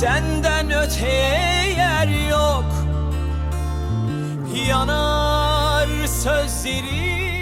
Senden öteye yer yok. Yanar sözlerim